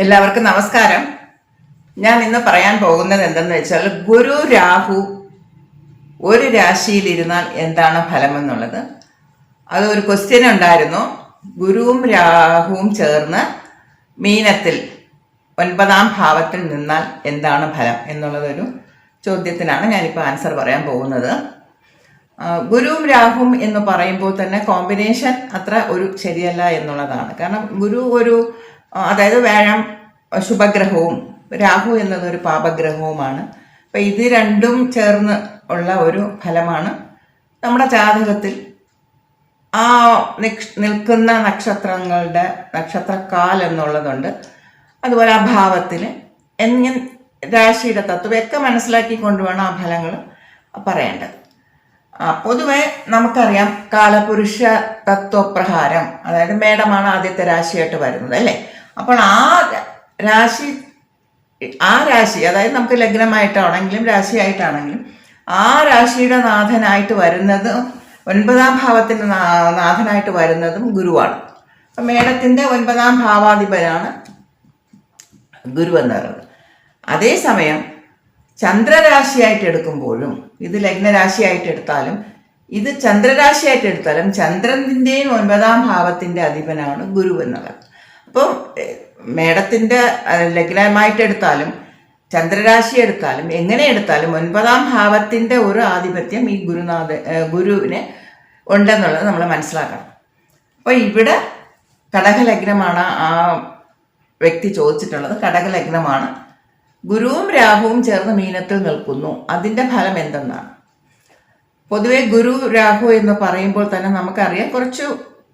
എല്ലാവർക്കും നമസ്കാരം. ഞാൻ ഇന്ന് പറയാൻ പോകുന്നത് എന്തെന്ന് വെച്ചാൽ ഗുരു രാഹു ഒരു രാശിയിലിരുന്നാൽ എന്താണ് ഫലമെന്നുള്ളത് അത് ഒരു ക്വസ്റ്റ്യൻ ഉണ്ടായിരുന്നു. ഗുരുവും രാഹുവും ചേർന്ന് മീനത്തിൽ ഒൻപതാം ഭാവത്തിൽ നിന്നാൽ എന്താണ് ഫലം എന്നുള്ളതൊരു ചോദ്യത്തിനാണ് ഞാനിപ്പോൾ ആൻസർ പറയാൻ പോകുന്നത്. ഗുരുവും രാഹുവും എന്ന് പറയുമ്പോൾ തന്നെ കോമ്പിനേഷൻ അത്ര ഒരു ശരിയല്ല എന്നുള്ളതാണ്. കാരണം ഗുരു ഒരു അതായത് വ്യാഴം ശുഭഗ്രഹവും രാഹു എന്നത് ഒരു പാപഗ്രഹവുമാണ്. അപ്പം ഇത് രണ്ടും ചേർന്ന് ഉള്ള ഒരു ഫലമാണ് നമ്മുടെ ജാതകത്തിൽ ആ നിൽക്കുന്ന നക്ഷത്രങ്ങളുടെ നക്ഷത്രക്കാൽ എന്നുള്ളതുണ്ട്. അതുപോലെ ആ ഭാവത്തിൽ എങ്ങനെ രാശിയുടെ തത്വമൊക്കെ മനസ്സിലാക്കിക്കൊണ്ട് വേണം ആ ഫലങ്ങൾ പറയേണ്ടത്. പൊതുവെ നമുക്കറിയാം കാലപുരുഷ തത്വപ്രകാരം അതായത് മേടമാണ് ആദ്യത്തെ രാശിയായിട്ട് വരുന്നത് അല്ലേ? അപ്പോൾ ആ രാശി ആ രാശി അതായത് നമുക്ക് ലഗ്നമായിട്ടാണെങ്കിലും രാശിയായിട്ടാണെങ്കിലും ആ രാശിയുടെ നാഥനായിട്ട് വരുന്നത് ഒൻപതാം ഭാവത്തിന്റെ നാഥനായിട്ട് വരുന്നതും ഗുരുവാണ്. അപ്പം മേടത്തിന്റെ ഒൻപതാം ഭാവാധിപനാണ് ഗുരു എന്ന് പറയുന്നത്. അതേസമയം ചന്ദ്രരാശിയായിട്ട് എടുക്കുമ്പോഴും ഇത് ലഗ്നരാശിയായിട്ട് എടുത്താലും ഇത് ചന്ദ്രരാശിയായിട്ട് എടുത്താലും ചന്ദ്രന്റെയും ഒൻപതാം ഭാവത്തിന്റെ അധിപനാണ് ഗുരു എന്നുള്ളത് അപ്പോൾ മേടത്തിന്റെ ലഗ്നമായിട്ട് എടുത്താലും ചന്ദ്രരാശി എടുത്താലും എങ്ങനെ എടുത്താലും ഒൻപതാം ഭാവത്തിന്റെ ഒരു ആധിപത്യം ഈ ഗുരുനാഥ ഗുരുവിന് ഉണ്ടെന്നുള്ളത് നമ്മൾ മനസ്സിലാക്കണം. അപ്പോൾ ഇവിടെ കടകലഗ്നമാണ് ആ വ്യക്തി ചോദിച്ചിട്ടുള്ളത്. കടകലഗ്നമാണ്. ഗുരുവും രാഹുവും ചേർന്ന് മീനത്തിൽ നിൽക്കുന്നു. അതിന്റെ ഫലം എന്തെന്നാണ്? പൊതുവെ ഗുരു രാഹു എന്ന് പറയുമ്പോൾ തന്നെ നമുക്കറിയാം കുറച്ച്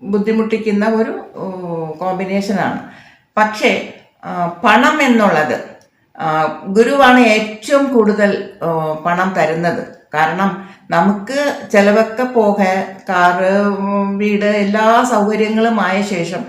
ബുദ്ധിമുട്ടിക്കുന്ന ഒരു കോമ്പിനേഷനാണ്. പക്ഷേ പണം എന്നുള്ളത് ഗുരുവാണ് ഏറ്റവും കൂടുതൽ പണം തരുന്നത്. കാരണം നമുക്ക് ചിലവൊക്കെ പോക കാറ് വീട് എല്ലാ സൗകര്യങ്ങളും ആയ ശേഷം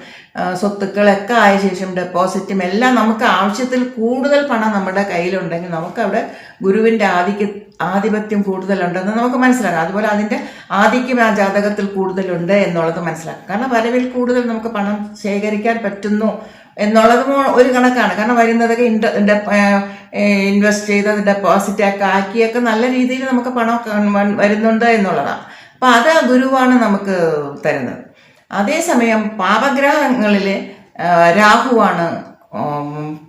സ്വത്തുക്കളൊക്കെ ആയ ശേഷം ഡെപ്പോസിറ്റും എല്ലാം നമുക്ക് ആവശ്യത്തിൽ കൂടുതൽ പണം നമ്മുടെ കയ്യിലുണ്ടെങ്കിൽ നമുക്കവിടെ ഗുരുവിന്റെ ആധിക്യ ആധിപത്യം കൂടുതലുണ്ടെന്ന് നമുക്ക് മനസ്സിലാക്കാം. അതുപോലെ അതിന്റെ ആധിക്യം ആ ജാതകത്തിൽ കൂടുതലുണ്ട് എന്നുള്ളത് മനസ്സിലാക്കാം. കാരണം വരവിൽ കൂടുതൽ നമുക്ക് പണം ശേഖരിക്കാൻ പറ്റുന്നു എന്നുള്ളതും ഒരു കണക്കാണ്. കാരണം വരുന്നതൊക്കെ ഇൻഡ ഇൻവെസ്റ്റ് ചെയ്ത് ഡെപ്പോസിറ്റ് ഒക്കെ ആക്കിയൊക്കെ നല്ല രീതിയിൽ നമുക്ക് പണം വരുന്നുണ്ട് എന്നുള്ളതാണ്. അപ്പം അത് ഗുരുവാണ് നമുക്ക് തരുന്നത്. അതേസമയം പാപഗ്രഹങ്ങളിൽ രാഹുവാണ്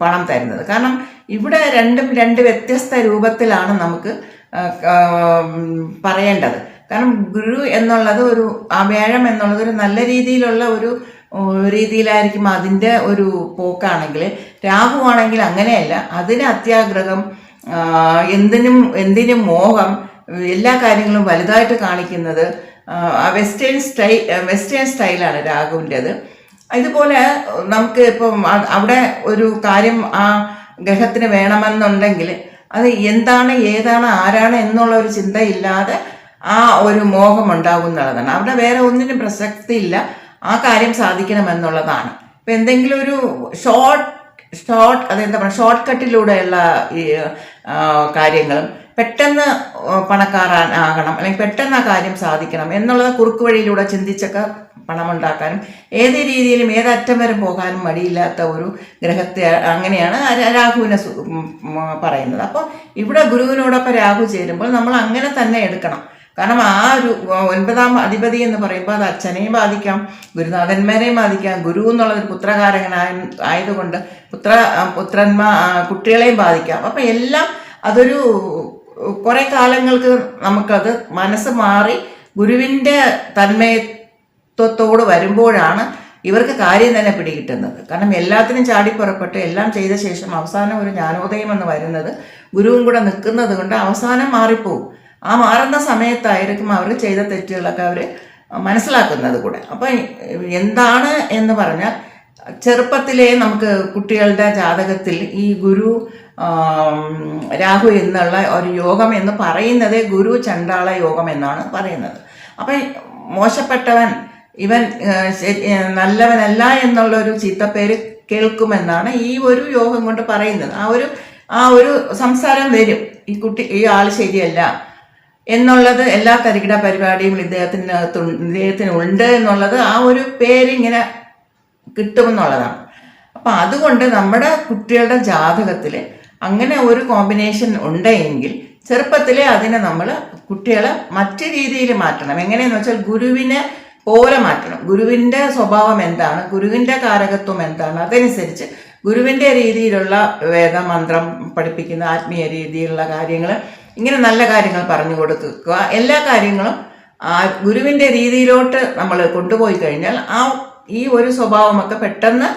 പണം തരുന്നത്. കാരണം ഇവിടെ രണ്ടും രണ്ട് വ്യത്യസ്ത രൂപത്തിലാണ് നമുക്ക് പറയേണ്ടത്. കാരണം ഗുരു എന്നുള്ളത് ഒരു ആ വ്യാഴം എന്നുള്ളത് ഒരു നല്ല രീതിയിലുള്ള ഒരു രീതിയിലായിരിക്കും അതിന്റെ ഒരു പോക്കാണെങ്കിൽ. രാഹുവാണെങ്കിൽ അങ്ങനെയല്ല. അതിന് അത്യാഗ്രഹം എന്തിനും എന്തിനും മോഹം എല്ലാ കാര്യങ്ങളും വലുതായിട്ട് കാണിക്കുന്നത് വെസ്റ്റേൺ സ്റ്റൈ വെസ്റ്റേൺ സ്റ്റൈലാണ് രാഘുവിന്റെത്. ഇതുപോലെ നമുക്ക് ഇപ്പം അവിടെ ഒരു കാര്യം ആ ഗ്രഹത്തിന് വേണമെന്നുണ്ടെങ്കിൽ അത് എന്താണ് ഏതാണ് ആരാണ് എന്നുള്ള ഒരു ചിന്തയില്ലാതെ ആ ഒരു മോഹം ഉണ്ടാകും ഉണ്ടാകുന്നുള്ളതാണ് അവിടെ വേറെ ഒന്നിനും പ്രസക്തി ഇല്ല. ആ കാര്യം സാധിക്കണമെന്നുള്ളതാണ്. ഇപ്പം എന്തെങ്കിലും ഒരു ഷോർട്ട് ഷോർട്ട് അതെന്താ പറയുക ഷോർട്ട് കട്ടിലൂടെയുള്ള ഈ കാര്യങ്ങളും പെട്ടെന്ന് പണക്കാരാൻ ആകണം അല്ലെങ്കിൽ പെട്ടെന്ന് ആ കാര്യം സാധിക്കണം എന്നുള്ളത് കുറുക്ക് വഴിയിലൂടെ ചിന്തിച്ചൊക്കെ പണമുണ്ടാക്കാനും ഏത് രീതിയിലും ഏതറ്റം വരെ പോകാനും മടിയില്ലാത്ത ഒരു ഗ്രഹത്തെ അങ്ങനെയാണ് രാഹുവിനെ പറയുന്നത്. അപ്പോൾ ഇവിടെ ഗുരുവിനോടൊപ്പം രാഹു ചേരുമ്പോൾ നമ്മൾ അങ്ങനെ തന്നെ എടുക്കണം. കാരണം ആ ഒരു ഒൻപതാം അധിപതി എന്ന് പറയുമ്പോൾ അത് അച്ഛനെയും ബാധിക്കാം ഗുരുനാഥന്മാരെയും ബാധിക്കാം ഗുരു എന്നുള്ളത് പുത്രകാരകനായ ആയതുകൊണ്ട് പുത്ര പുത്രന്മാ കുട്ടികളെയും ബാധിക്കാം. അപ്പം എല്ലാം അതൊരു കുറേ കാലങ്ങൾക്ക് നമുക്കത് മനസ്സ് മാറി ഗുരുവിന്റെ തന്മയത്വത്തോട് വരുമ്പോഴാണ് ഇവർക്ക് കാര്യം തന്നെ പിടികിട്ടുന്നത്. കാരണം എല്ലാത്തിനും ചാടിപ്പുറപ്പെട്ട് എല്ലാം ചെയ്ത ശേഷം അവസാനം ഒരു ജ്ഞാനോദയം എന്ന് വരുന്നത് ഗുരുവും കൂടെ നിൽക്കുന്നത് കൊണ്ട് അവസാനം മാറിപ്പോവും. ആ മാറുന്ന സമയത്തായിരിക്കും അവർ ചെയ്ത തെറ്റുകളൊക്കെ അവർ മനസ്സിലാക്കുന്നത് കൂടെ. അപ്പം എന്താണ് എന്ന് പറഞ്ഞാൽ ചെറുപ്പത്തിലേ നമുക്ക് കുട്ടികളുടെ ജാതകത്തിൽ ഈ ഗുരു രാഹു എന്നുള്ള ഒരു യോഗം എന്ന് പറയുന്നത് ഗുരു ചണ്ടാള യോഗം എന്നാണ് പറയുന്നത്. അപ്പം മോശപ്പെട്ടവൻ ഇവൻ നല്ലവനല്ല എന്നുള്ള ഒരു ചീത്തപ്പേര് കേൾക്കുമെന്നാണ് ഈ ഒരു യോഗം കൊണ്ട് പറയുന്നത്. ആ ഒരു ആ ഒരു സംസാരം വരും. ഈ കുട്ടി ഈ ആൾ ശരിയല്ല എന്നുള്ളത് എല്ലാ തരികിട പരിപാടിയും ഇദ്ദേഹത്തിന് ഇദ്ദേഹത്തിന് ഉണ്ട് എന്നുള്ളത് ആ ഒരു പേരിങ്ങനെ കിട്ടുമെന്നുള്ളതാണ്. അപ്പം അതുകൊണ്ട് നമ്മുടെ കുട്ടികളുടെ ജാതകത്തിൽ അങ്ങനെ ഒരു കോമ്പിനേഷൻ ഉണ്ടെങ്കിൽ ചെറുപ്പത്തിലെ അതിനെ നമ്മൾ കുട്ടികളെ മറ്റു രീതിയിൽ മാറ്റണം. എങ്ങനെയെന്ന് വെച്ചാൽ ഗുരുവിനെ പോലെ മാറ്റണം. ഗുരുവിന്റെ സ്വഭാവം എന്താണ്? ഗുരുവിന്റെ കാരകത്വം എന്താണ്? അതനുസരിച്ച് ഗുരുവിന്റെ രീതിയിലുള്ള വേദമന്ത്രം പഠിപ്പിക്കുന്ന ആത്മീയ രീതിയിലുള്ള കാര്യങ്ങൾ ഇങ്ങനെ നല്ല കാര്യങ്ങൾ പറഞ്ഞു കൊടുക്കുക. എല്ലാ കാര്യങ്ങളും ആ ഗുരുവിന്റെ രീതിയിലോട്ട് നമ്മൾ കൊണ്ടുപോയി കഴിഞ്ഞാൽ ആ ഈ ഒരു സ്വഭാവമൊക്കെ പെട്ടെന്ന്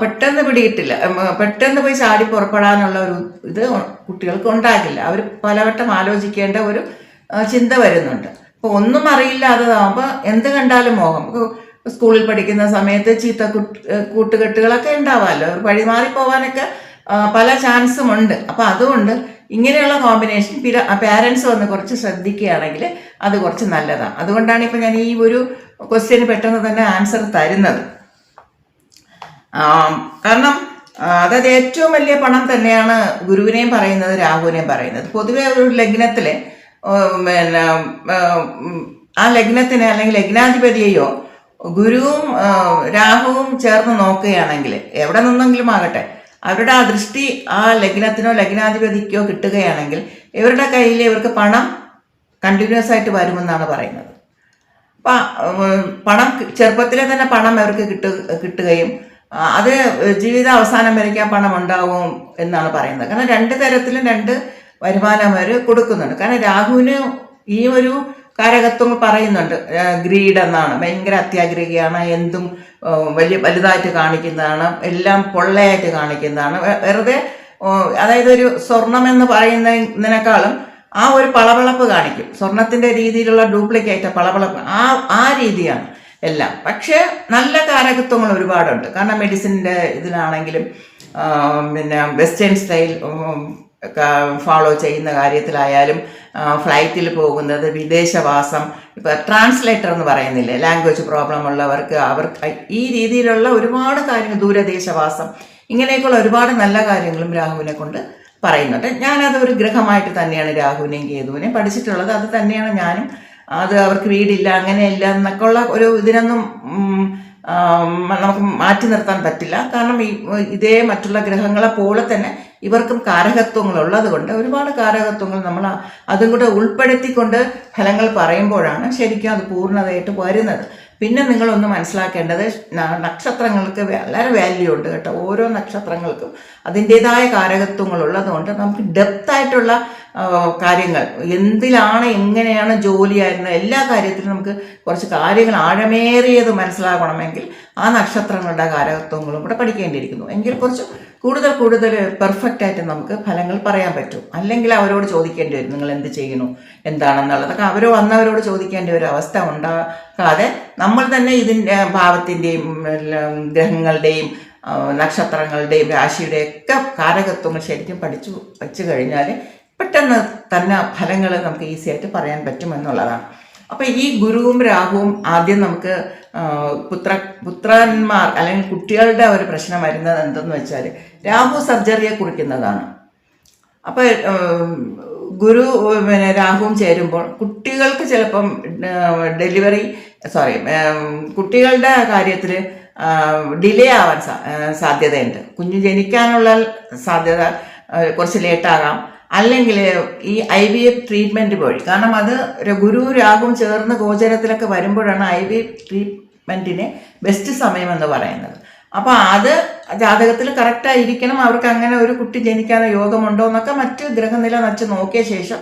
പെട്ടെന്ന് പിടിയിട്ടില്ല പെട്ടെന്ന് പോയി ചാടി പുറപ്പെടാനുള്ള ഒരു ഇത് കുട്ടികൾക്ക് ഉണ്ടാകില്ല. അവർ പലവട്ടം ആലോചിക്കേണ്ട ഒരു ചിന്ത വരുന്നുണ്ട്. അപ്പോൾ ഒന്നും അറിയില്ലാത്തതാകുമ്പോൾ എന്ത് കണ്ടാലും മോഹം. സ്കൂളിൽ പഠിക്കുന്ന സമയത്ത് ചീത്ത കുട്ട്- കൂട്ടുകെട്ടുകളൊക്കെ ഉണ്ടാവാമല്ലോ വഴിമാറി പോകാനൊക്കെ പല ചാൻസും ഉണ്ട്. അപ്പോൾ അതുകൊണ്ട് ഇങ്ങനെയുള്ള കോമ്പിനേഷൻ പിര പാരൻസ് വന്ന് കുറച്ച് ശ്രദ്ധിക്കുകയാണെങ്കിൽ അത് കുറച്ച് നല്ലതാണ്. അതുകൊണ്ടാണ് ഇപ്പോൾ ഞാൻ ഈ ഒരു ക്വസ്റ്റ്യന് പെട്ടെന്ന് തന്നെ ആൻസർ തരുന്നത്. കാരണം അതായത് ഏറ്റവും വലിയ പണം തന്നെയാണ് ഗുരുവിനെയും പറയുന്നത് രാഹുവിനെയും പറയുന്നത്. പൊതുവെ ഒരു ലഗ്നത്തിലെ പിന്നെ ആ ലഗ്നത്തിനെ അല്ലെങ്കിൽ ലഗ്നാധിപതിയെയോ ഗുരുവും രാഹുവും ചേർന്ന് നോക്കുകയാണെങ്കിൽ എവിടെ നിന്നെങ്കിലും ആകട്ടെ അവരുടെ ആ ദൃഷ്ടി ആ ലഗ്നത്തിനോ ലഗ്നാധിപതിക്കോ കിട്ടുകയാണെങ്കിൽ ഇവരുടെ കയ്യിൽ ഇവർക്ക് പണം കണ്ടിന്യൂസ് ആയിട്ട് വരുമെന്നാണ് പറയുന്നത്. അപ്പം പണം ചെറുപ്പത്തിലെ തന്നെ പണം അവർക്ക് കിട്ടു കിട്ടുകയും അത് ജീവിത അവസാനം വരയ്ക്ക് ആ പണം ഉണ്ടാവും എന്നാണ് പറയുന്നത്. കാരണം രണ്ട് തരത്തിലും രണ്ട് വരുമാനം അവർ കൊടുക്കുന്നുണ്ട്. കാരണം രാഹുവിന് ഈ ഒരു കാരകത്വം പറയുന്നുണ്ട് ഗ്രീഡ് എന്നാണ്. ഭയങ്കര അത്യാഗ്രഹിയാണ് എന്തും വലിയ വലുതായിട്ട് കാണിക്കുന്നതാണ് എല്ലാം പൊള്ളയായിട്ട് കാണിക്കുന്നതാണ്. വെറുതെ അതായത് ഒരു സ്വർണം എന്ന് പറയുന്നതിനേക്കാളും ആ ഒരു പളവളപ്പ് കാണിക്കും. സ്വർണത്തിന്റെ രീതിയിലുള്ള ഡ്യൂപ്ലിക്കേറ്റ് പളവളപ്പ് ആ ആ രീതിയാണ്. എല്ലാം. പക്ഷേ നല്ല കാരകത്വങ്ങൾ ഒരുപാടുണ്ട്. കാരണം മെഡിസിന്റെ ഇതിലാണെങ്കിലും പിന്നെ വെസ്റ്റേൺ സ്റ്റൈൽ ഫോളോ ചെയ്യുന്ന കാര്യത്തിലായാലും ഫ്ലൈറ്റിൽ പോകുന്നത് വിദേശവാസം ഇപ്പോൾ ട്രാൻസ്ലേറ്റർ എന്ന് പറയുന്നില്ലേ ലാംഗ്വേജ് പ്രോബ്ലം ഉള്ളവർക്ക് അവർക്ക് ഈ രീതിയിലുള്ള ഒരുപാട് കാര്യങ്ങൾ ദൂരദേശവാസം ഇങ്ങനെയൊക്കെയുള്ള ഒരുപാട് നല്ല കാര്യങ്ങളും രാഹുവിനെ കൊണ്ട് പറയുന്നുണ്ട്. ഞാനത് ഒരു ഗ്രഹമായിട്ട് തന്നെയാണ് രാഹുവിനെയും കേതുവിനെയും പഠിച്ചിട്ടുള്ളത്. അത് തന്നെയാണ് ഞാനും അത് അവർക്ക് വീടില്ല അങ്ങനെയില്ല എന്നൊക്കെ ഉള്ള ഒരു ഇതിനൊന്നും നമുക്ക് മാറ്റി നിർത്താൻ പറ്റില്ല. കാരണം ഈ ഇതേ മറ്റുള്ള ഗ്രഹങ്ങളെ പോലെ തന്നെ ഇവർക്കും കാരകത്വങ്ങൾ ഉള്ളതുകൊണ്ട് ഒരുപാട് കാരകത്വങ്ങൾ നമ്മൾ അതും കൂടെ ഉൾപ്പെടുത്തിക്കൊണ്ട് ഫലങ്ങൾ പറയുമ്പോഴാണ് ശരിക്കും അത് പൂർണതയായിട്ട് വരുന്നത്. പിന്നെ നിങ്ങളൊന്ന് മനസ്സിലാക്കേണ്ടത് നക്ഷത്രങ്ങൾക്ക് വളരെ വാല്യൂ ഉണ്ട് കേട്ടോ. ഓരോ നക്ഷത്രങ്ങൾക്കും അതിന്റെതായ കാരകത്വങ്ങൾ ഉള്ളതുകൊണ്ട് നമുക്ക് ഡെപ്തായിട്ടുള്ള കാര്യങ്ങൾ എന്തിലാണ് എങ്ങനെയാണ് ജോലിയായിരുന്നത് എല്ലാ കാര്യത്തിലും നമുക്ക് കുറച്ച് കാര്യങ്ങൾ ആഴമേറിയത് മനസ്സിലാക്കണമെങ്കിൽ ആ നക്ഷത്രങ്ങളുടെ കാരകത്വങ്ങളും കൂടെ പഠിക്കേണ്ടിയിരിക്കുന്നു. എങ്കിൽ കുറച്ച് കൂടുതൽ കൂടുതൽ പെർഫെക്റ്റ് ആയിട്ട് നമുക്ക് ഫലങ്ങൾ പറയാൻ പറ്റും. അല്ലെങ്കിൽ അവരോട് ചോദിക്കേണ്ടി വരും നിങ്ങൾ എന്ത് ചെയ്യണു എന്താണെന്നുള്ളതൊക്കെ അവർ വന്നവരോട് ചോദിക്കേണ്ട ഒരു അവസ്ഥ ഉണ്ടാക്കാതെ നമ്മൾ തന്നെ ഇതിന്റെ ഭാവത്തിന്റെയും ഗ്രഹങ്ങളുടെയും നക്ഷത്രങ്ങളുടെയും രാശിയുടെയും ഒക്കെ കാരകത്വങ്ങൾ ശരിക്കും പഠിച്ചു വച്ചു കഴിഞ്ഞാൽ പെട്ടെന്ന് തന്നെ ഫലങ്ങൾ നമുക്ക് ഈസി ആയിട്ട് പറയാൻ പറ്റുമെന്നുള്ളതാണ്. അപ്പോൾ ഈ ഗുരുവും രാഹുവും ആദ്യം നമുക്ക് പുത്ര പുത്രന്മാർ അല്ലെങ്കിൽ കുട്ടികളുടെ ഒരു പ്രശ്നം വരുന്നത് എന്തെന്ന് വെച്ചാൽ രാഹു സർജറിയെ കുറിക്കുന്നതാണ്. അപ്പോൾ ഗുരു പിന്നെ രാഹുവും ചേരുമ്പോൾ കുട്ടികൾക്ക് ചിലപ്പം ഡെലിവറി സോറി കുട്ടികളുടെ കാര്യത്തിൽ ഡിലേ ആവാൻ സാധ്യതയുണ്ട്. കുഞ്ഞു ജനിക്കാനുള്ള സാധ്യത കുറച്ച് ലേറ്റാകാം അല്ലെങ്കിൽ ഈ ഐ വി എഫ് ട്രീറ്റ്മെന്റ് വഴി കാരണം അത് ഗുരു രാഗും ചേർന്ന് ഗോചരത്തിലൊക്കെ വരുമ്പോഴാണ് ഐ വി എഫ് ട്രീറ്റ്മെന്റിന് ബെസ്റ്റ് സമയമെന്ന് പറയുന്നത്. അപ്പോൾ അത് ജാതകത്തിൽ കറക്റ്റായിരിക്കണം അവർക്ക് അങ്ങനെ ഒരു കുട്ടി ജനിക്കാനോ യോഗമുണ്ടോ എന്നൊക്കെ മറ്റ് ഗ്രഹനില വച്ച് നോക്കിയ ശേഷം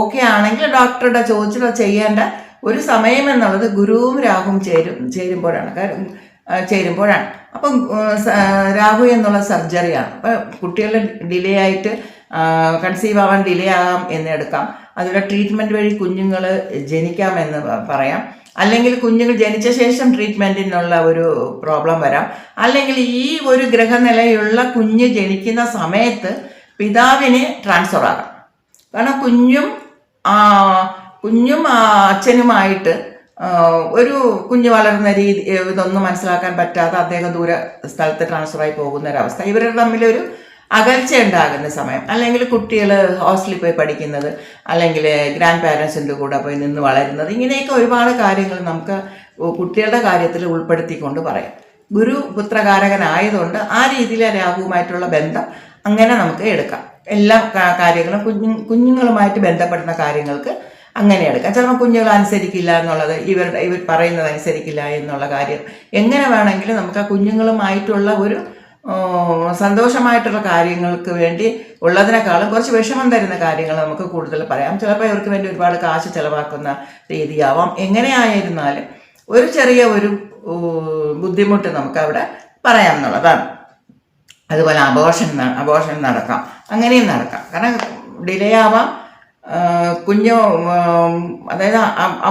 ഓക്കെ ആണെങ്കിൽ ഡോക്ടറുടെ ചോദിച്ചിട്ട് അത് ചെയ്യേണ്ട ഒരു സമയം എന്നുള്ളത് ഗുരുവും രാഹുവും ചേരും ചേരുമ്പോഴാണ്. കാരണം ചേരുമ്പോഴാണ്. അപ്പം രാഹു എന്നുള്ള സർജറിയാണ് അപ്പം കുട്ടികളുടെ ഡിലേ ആയിട്ട് കൺസീവ് ആവാൻ ഡിലേ ആകാം എന്ന് എടുക്കാം. അതുപോലെ ട്രീറ്റ്മെന്റ് വഴി കുഞ്ഞുങ്ങൾ ജനിക്കാമെന്ന് എന്ന് പറയാം. അല്ലെങ്കിൽ കുഞ്ഞുങ്ങൾ ജനിച്ച ശേഷം ട്രീറ്റ്മെന്റിനുള്ള ഒരു പ്രോബ്ലം വരാം. അല്ലെങ്കിൽ ഈ ഒരു ഗ്രഹനിലയുള്ള കുഞ്ഞ് ജനിക്കുന്ന സമയത്ത് പിതാവിന് ട്രാൻസ്ഫർ ആകാം. കാരണം കുഞ്ഞും കുഞ്ഞും അച്ഛനുമായിട്ട് ഒരു കുഞ്ഞ് വളരുന്ന രീതി ഇതൊന്നും മനസ്സിലാക്കാൻ പറ്റാതെ അദ്ദേഹം ദൂര സ്ഥലത്ത് ട്രാൻസ്ഫറായി പോകുന്ന ഒരവസ്ഥ ഇവരുടെ തമ്മിലൊരു അകൽച്ച ഉണ്ടാകുന്ന സമയം. അല്ലെങ്കിൽ കുട്ടികൾ ഹോസ്റ്റലിൽ പോയി പഠിക്കുന്നത് അല്ലെങ്കിൽ ഗ്രാൻഡ് പാരൻസിന്റെ കൂടെ പോയി നിന്ന് വളരുന്നത് ഇങ്ങനെയൊക്കെ ഒരുപാട് കാര്യങ്ങൾ നമുക്ക് കുട്ടികളുടെ കാര്യത്തിൽ ഉൾപ്പെടുത്തിക്കൊണ്ട് പറയാം. ഗുരു പുത്രകാരകനായതുകൊണ്ട് ആ രീതിയിലെ രാഹുവുമായിട്ടുള്ള ബന്ധം അങ്ങനെ നമുക്ക് എടുക്കാം. എല്ലാ കാര്യങ്ങളും കുഞ്ഞു കുഞ്ഞുങ്ങളുമായിട്ട് ബന്ധപ്പെടുന്ന കാര്യങ്ങൾക്ക് അങ്ങനെ എടുക്കാം. ചിലപ്പോൾ കുഞ്ഞുങ്ങൾ അനുസരിക്കില്ല എന്നുള്ളത് ഇവരുടെ ഇവർ പറയുന്നത് അനുസരിക്കില്ല എന്നുള്ള കാര്യം എങ്ങനെ വേണമെങ്കിലും നമുക്ക് ആ കുഞ്ഞുങ്ങളുമായിട്ടുള്ള ഒരു സന്തോഷമായിട്ടുള്ള കാര്യങ്ങൾക്ക് വേണ്ടി ഉള്ളതിനേക്കാളും കുറച്ച് വിഷമം തരുന്ന കാര്യങ്ങൾ നമുക്ക് കൂടുതൽ പറയാം. ചിലപ്പോൾ ഇവർക്ക് വേണ്ടി ഒരുപാട് കാശ് ചിലവാക്കുന്ന രീതിയാവാം. എങ്ങനെയായിരുന്നാലും ഒരു ചെറിയ ഒരു ബുദ്ധിമുട്ട് നമുക്ക് അവിടെ പറയാം എന്നുള്ളതാണ്. അതുപോലെ അബോഷൻ അബോഷൻ നടക്കാം. അങ്ങനെയും നടക്കാം. കാരണം ഡിലേ ആവാം. കുഞ്ഞോ അതായത്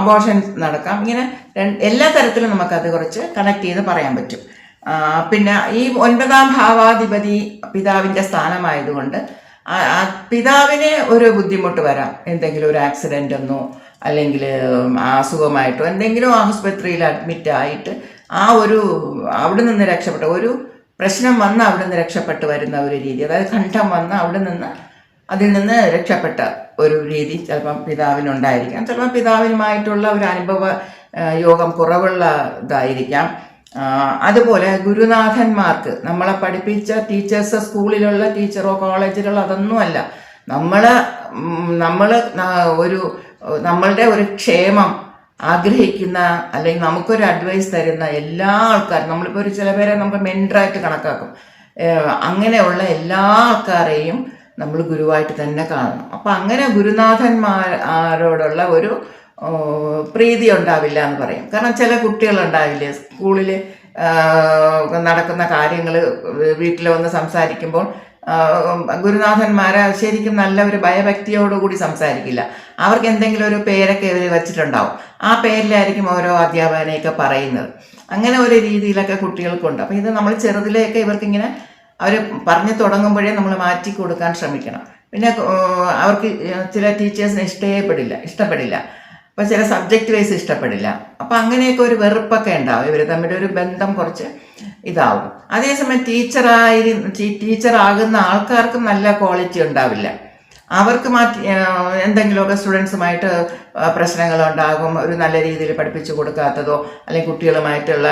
അബോഷൻ നടക്കാം. ഇങ്ങനെ എല്ലാ തരത്തിലും നമുക്കത് കുറച്ച് കണക്ട് ചെയ്ത് പറയാൻ പറ്റും. പിന്നെ ഈ ഒൻപതാം ഭാവാധിപതി പിതാവിന്റെ സ്ഥാനമായതുകൊണ്ട് പിതാവിന് ഒരു ബുദ്ധിമുട്ട് വരാം. എന്തെങ്കിലും ഒരു ആക്സിഡന്റ് ഒന്നോ അല്ലെങ്കിൽ അസുഖമായിട്ടോ എന്തെങ്കിലും ആശുപത്രിയിൽ അഡ്മിറ്റ് ആയിട്ട് ആ ഒരു അവിടെ നിന്ന് രക്ഷപ്പെട്ട ഒരു പ്രശ്നം വന്ന് അവിടെ നിന്ന് രക്ഷപ്പെട്ട് വരുന്ന ഒരു രീതി അതായത് കണ്ഠം വന്ന് അവിടെ നിന്ന് അതിൽ നിന്ന് രക്ഷപ്പെട്ട ഒരു രീതി ചിലപ്പം പിതാവിനുണ്ടായിരിക്കാം. ചിലപ്പം പിതാവിനുമായിട്ടുള്ള ഒരു അനുഭവ യോഗം കുറവുള്ള ഇതായിരിക്കാം. അതുപോലെ ഗുരുനാഥന്മാർക്ക് നമ്മളെ പഠിപ്പിച്ച ടീച്ചേഴ്സ് സ്കൂളിലുള്ള ടീച്ചറോ കോളേജിലുള്ള അതൊന്നുമല്ല. നമ്മൾ നമ്മൾ ഒരു നമ്മളുടെ ഒരു ക്ഷേമം ആഗ്രഹിക്കുന്ന അല്ലെങ്കിൽ നമുക്കൊരു അഡ്വൈസ് തരുന്ന എല്ലാ ആൾക്കാരും നമ്മളിപ്പോൾ ഒരു ചില പേരെ നമുക്ക് മെന്ററായിട്ട് കണക്കാക്കും. അങ്ങനെയുള്ള എല്ലാ ആൾക്കാരെയും നമ്മൾ ഗുരുവായിട്ട് തന്നെ കാണണം. അപ്പം അങ്ങനെ ഗുരുനാഥന്മാരോടുള്ള ഒരു പ്രീതി ഉണ്ടാവില്ല എന്ന് പറയും. കാരണം ചില കുട്ടികളുണ്ടാവില്ലേ സ്കൂളിൽ നടക്കുന്ന കാര്യങ്ങൾ വീട്ടിൽ വന്ന് സംസാരിക്കുമ്പോൾ ഗുരുനാഥന്മാരെ ശരിക്കും നല്ല ഒരു ഭയഭക്തിയോടുകൂടി സംസാരിക്കില്ല. അവർക്ക് എന്തെങ്കിലും ഒരു പേരൊക്കെ ഇവർ വെച്ചിട്ടുണ്ടാവും. ആ പേരിലായിരിക്കും ഓരോ അധ്യാപകനെയൊക്കെ പറയുന്നത്. അങ്ങനെ ഒരു രീതിയിലൊക്കെ കുട്ടികൾക്കുണ്ട്. അപ്പം ഇത് നമ്മൾ ചെറുതിലേക്ക് ഇവർക്കിങ്ങനെ അവർ പറഞ്ഞു തുടങ്ങുമ്പോഴേ നമ്മൾ മാറ്റി കൊടുക്കാൻ ശ്രമിക്കണം. പിന്നെ അവർക്ക് ചില ടീച്ചേഴ്സിനെ ഇഷ്ടപ്പെടില്ല ഇഷ്ടപ്പെടില്ല. അപ്പോൾ ചില സബ്ജക്റ്റ് വൈസ് ഇഷ്ടപ്പെടില്ല. അപ്പം അങ്ങനെയൊക്കെ ഒരു വെറുപ്പൊക്കെ ഉണ്ടാവും. ഇവർ ഒരു ബന്ധം കുറച്ച് ഇതാവും. അതേസമയം ടീച്ചറായി ടീച്ചറാകുന്ന ആൾക്കാർക്ക് നല്ല ക്വാളിറ്റി ഉണ്ടാവില്ല. അവർക്ക് മാറ്റി എന്തെങ്കിലുമൊക്കെ സ്റ്റുഡൻസുമായിട്ട് പ്രശ്നങ്ങളുണ്ടാകും. ഒരു നല്ല രീതിയിൽ പഠിപ്പിച്ചു കൊടുക്കാത്തതോ അല്ലെങ്കിൽ കുട്ടികളുമായിട്ടുള്ള